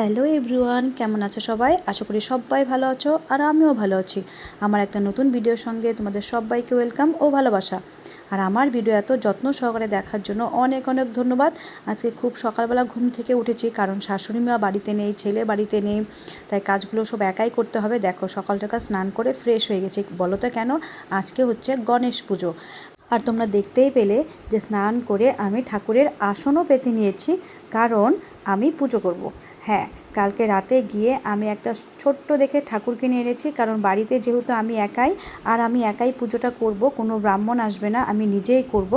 Hello everyone, কেমন আছো সবাই? আশা করি সবাই ভালো আছো আর আমিও ভালো আছি। আমার একটা নতুন ভিডিওর সঙ্গে তোমাদের সবাইকে ওয়েলকাম ও ভালোবাসা। আর আমার ভিডিও এত যত্ন সহকারে দেখার জন্য অনেক অনেক ধন্যবাদ। আজকে খুব সকালবেলা ঘুম থেকে উঠেছি কারণ শাশুড়ি মা বাড়িতে নেই, ছেলে বাড়িতে নেই, তাই কাজগুলো সব একাই করতে হবে। দেখো সকাল সকাল স্নান করে ফ্রেশ হয়ে গেছি। বলো তো কেন? আজকে হচ্ছে গণেশ পুজো। আর তোমরা দেখতেই পেলে যে স্নান করে আমি ঠাকুরের আসনও পেতে নিয়েছি, কারণ আমি পুজো করব। হ্যাঁ কালকে রাতে গিয়ে আমি একটা ছোট্ট দেখে ঠাকুর কিনে এনেছি, কারণ বাড়িতে যেহেতু আমি একাই, আর আমি একাই পুজোটা করব, কোনো ব্রাহ্মণ আসবে না, আমি নিজেই করব।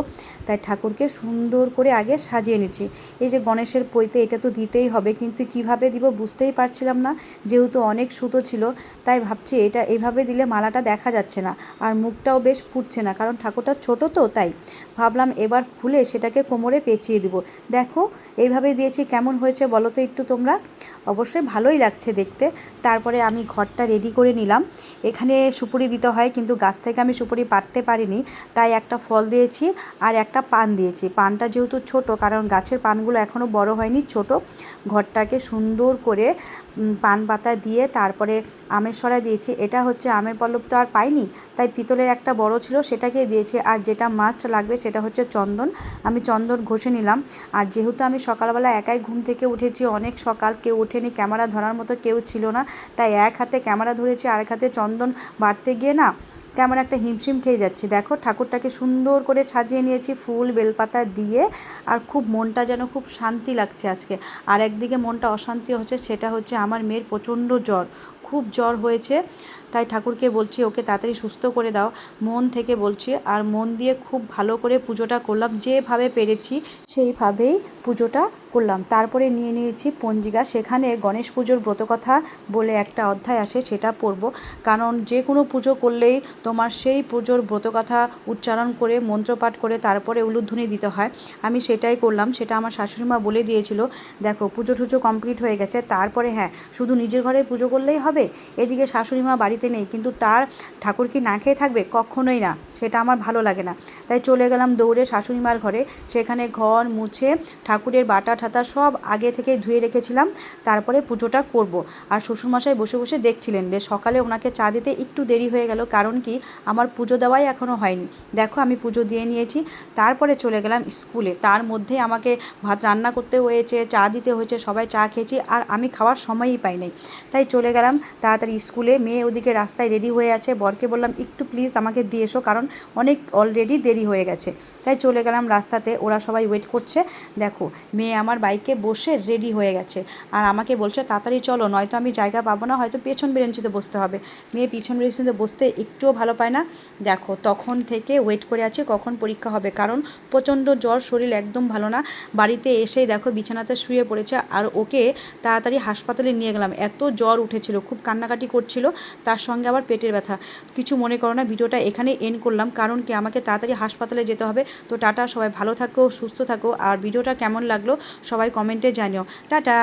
তাই ঠাকুরকে সুন্দর করে আগে সাজিয়ে নিচ্ছি এই যে গণেশের পইতে এটা তো দিতেই হবে, কিন্তু কীভাবে দিব বুঝতেই পারছিলাম না, যেহেতু অনেক সুতো ছিল, তাই ভাবছি এটা এভাবে দিলে মালাটা দেখা যাচ্ছে না, আর মুখটাও বেশ ফুটছে না, কারণ ঠাকুরটা ছোট তো, তাই ভাবলাম এবার খুলে সেটাকে কোমরে পেঁচিয়ে দিব। দেখো, এইভাবে দিয়েছি, কেমন হয়েছে বলো তো একটু তোমরা। অবশ্যই ভালোই লাগছে দেখতে। তারপরে আমি ঘরটা রেডি করে নিলাম। এখানে সুপুরি দিতে হয়, কিন্তু গাছ থেকে আমি সুপুরি পারতে পারিনি। তাই একটা ফল দিয়েছি আর একটা পান দিয়েছি। পানটা যেহেতু ছোট, কারণ গাছের পানগুলো এখনও বড় হয়নি, ছোট। ঘরটাকে সুন্দর করে পান পাতা দিয়ে তারপরে আমের সরা দিয়েছি। এটা হচ্ছে আমের পল্লব তো আর পাইনি, তাই পিতলের একটা বড় ছিল সেটাকে দিয়েছি। আর যেটা মাস্ট লাগবে সেটা হচ্ছে চন্দন। আমি চন্দন ঘষে নিলাম। আর যেহেতু আমি সকালবেলা একাই ঘুম থেকে উঠেছি, অনেক সকাল কেউ ওঠেনি, ক্যামেরা ধরার মতো কেউ ছিল না। তাই এক হাতে ক্যামেরা ধরেছি, আরেক হাতে চন্দন বাড়তে গিয়ে না কেমন একটা হিমশিম খেয়ে যাচ্ছি। দেখো, ঠাকুরটাকে সুন্দর করে সাজিয়ে নিয়েছি ফুল, বেলপাতা দিয়ে, আর খুব মনটা যেন খুব শান্তি লাগছে আজকে। আর একদিকে মনটা অশান্তি হচ্ছে, সেটা হচ্ছে আমার মেয়ের প্রচণ্ড জ্বর। খুব জ্বর হয়েছে, তাই ঠাকুরকে বলছি, ওকে তাড়াতাড়ি সুস্থ করে দাও। মন থেকে বলছি, আর মন দিয়ে খুব ভালো করে পুজোটা করলাম। যেভাবে পেরেছি, সেইভাবেই পুজোটা করলাম। তারপরে নিয়ে নিয়েছি পঞ্জিকা। সেখানে গণেশ পুজোর ব্রতকথা বলে একটা অধ্যায় আসে, সেটা পড়ব। কারণ যে কোনো পুজো করলেই তোমার সেই পুজোর ব্রতকথা উচ্চারণ করে, মন্ত্রপাঠ করে, তারপরে উলুধ্বনি দিতে হয়। আমি সেটাই করলাম। সেটা আমার শাশুড়িমা বলে দিয়েছিল, দেখো, পুজো টুজো কমপ্লিট হয়ে গেছে। তারপরে হ্যাঁ শুধু নিজের ঘরে পুজো করলেই হবে? এদিকে শাশুড়িমা বাড়িতে নেই, কিন্তু তার ঠাকুর কি না খেয়ে থাকবে? কখনোই না। সেটা আমার ভালো লাগে না। তাই চলে গেলাম দৌড়ে শাশুড়িমার ঘরে। সেখানে ঘর মুছে ঠাকুরের বাটা ঠাতা সব আগে থেকে ধুয়ে রেখেছিলাম, তারপরে পুজোটা করব। আর শ্বশুরমশাই বসে বসে দেখছিলেন যে সকালে ওনাকে চা দিতে একটু দেরি হয়ে গেল, কারণ কি আমার পুজো দেওয়াই এখনও হয়নি। দেখো আমি পুজো দিয়ে নিয়েছি, তারপরে চলে গেলাম স্কুলে। তার মধ্যে আমাকে ভাত রান্না করতে হয়েছে, চা দিতে হয়েছে, সবাই চা খেয়েছি, আর আমি খাওয়ার সময়ই পাই নাই। তাই চলে গেলাম তাড়াতাড়ি স্কুলে, মেয়ে ওদিকে রাস্তায় রেডি হয়ে আছে, বরকে বললাম, একটু প্লিজ আমাকে দিয়ে এসো, কারণ অনেক অলরেডি দেরি হয়ে গেছে। তাই চলে গেলাম রাস্তাতে, ওরা সবাই ওয়েট করছে। দেখো, মেয়ে আমার বাইকে বসে রেডি হয়ে গেছে। আর আমাকে বলছে, তাড়াতাড়ি চলো, নয়তো আমি জায়গা পাবো না, হয়তো পেছন বেরেঞ্চিতে বসতে হবে। মেয়ে পিছন বেরেঞ্চিতে বসতে একটুও ভালো পায় না। দেখো, তখন থেকে ওয়েট করে আছে, কখন পরীক্ষা হবে। কারণ প্রচণ্ড জ্বর, শরীর একদম ভালো না। বাড়িতে এসেই দেখো, বিছানাতে শুয়ে পড়েছে। আর ওকে তাড়াতাড়ি হাসপাতালে নিয়ে গেলাম। এত জ্বর উঠেছিল, খুব কান্নাকাটি করছিল, তার সঙ্গে আবার পেটের ব্যথা। কিছু মনে করো না, ভিডিওটা এখানে এন্ড করলাম। কারণ কি, আমাকে তাড়াতাড়ি হাসপাতালে যেতে হবে। তো টাটা, সবাই ভালো থাকো, সুস্থ থাকো। আর ভিডিওটা কেমন লাগল সবাই কমেন্টে জানিও। টাটা।